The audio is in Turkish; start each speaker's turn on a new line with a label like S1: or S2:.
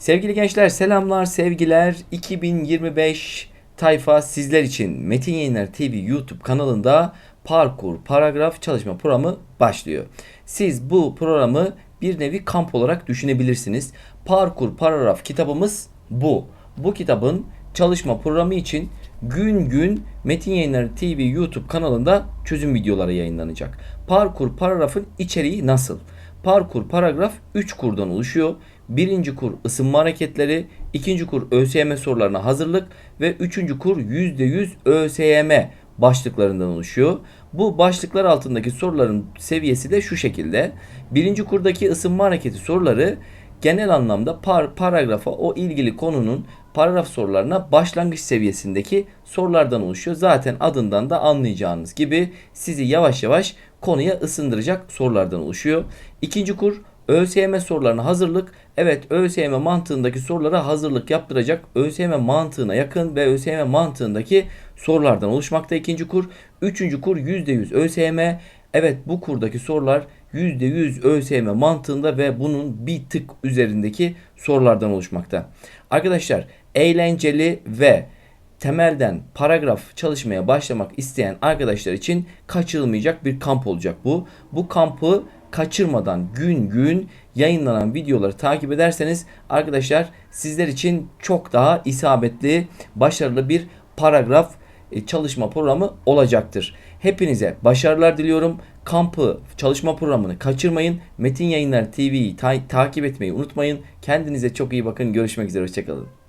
S1: Sevgili gençler selamlar sevgiler 2025 tayfa sizler için Metin Yayınlar TV YouTube kanalında parkur paragraf çalışma programı başlıyor. Siz bu programı bir nevi kamp olarak düşünebilirsiniz. Parkur paragraf kitabımız bu. Bu kitabın çalışma programı için gün gün Metin Yayınları TV YouTube kanalında çözüm videoları yayınlanacak. Parkur paragrafın içeriği nasıl? Parkur paragraf 3 kurdan oluşuyor. Birinci kur ısınma hareketleri, ikinci kur ÖSYM sorularına hazırlık ve üçüncü kur %100 ÖSYM başlıklarından oluşuyor. Bu başlıklar altındaki soruların seviyesi de şu şekilde. Birinci kurdaki ısınma hareketi soruları genel anlamda par paragrafa o ilgili konunun paragraf sorularına başlangıç seviyesindeki sorulardan oluşuyor. Zaten adından da anlayacağınız gibi sizi yavaş yavaş konuya ısındıracak sorulardan oluşuyor. İkinci kur ÖSYM sorularına hazırlık. Evet ÖSYM mantığındaki sorulara hazırlık yaptıracak. ÖSYM mantığına yakın ve ÖSYM mantığındaki sorulardan oluşmakta ikinci kur. Üçüncü kur %100 ÖSYM. Evet bu kurdaki sorular %100 ÖSYM mantığında ve bunun bir tık üzerindeki sorulardan oluşmakta. Arkadaşlar eğlenceli ve temelden paragraf çalışmaya başlamak isteyen arkadaşlar için kaçırılmayacak bir kamp olacak bu. Bu kampı kaçırmadan gün gün yayınlanan videoları takip ederseniz arkadaşlar sizler için çok daha isabetli, başarılı bir paragraf e, çalışma programı olacaktır. Hepinize başarılar diliyorum. Kampı çalışma programını kaçırmayın. Metin Yayınlar TV'yi ta- takip etmeyi unutmayın. Kendinize çok iyi bakın. Görüşmek üzere. Hoşçakalın.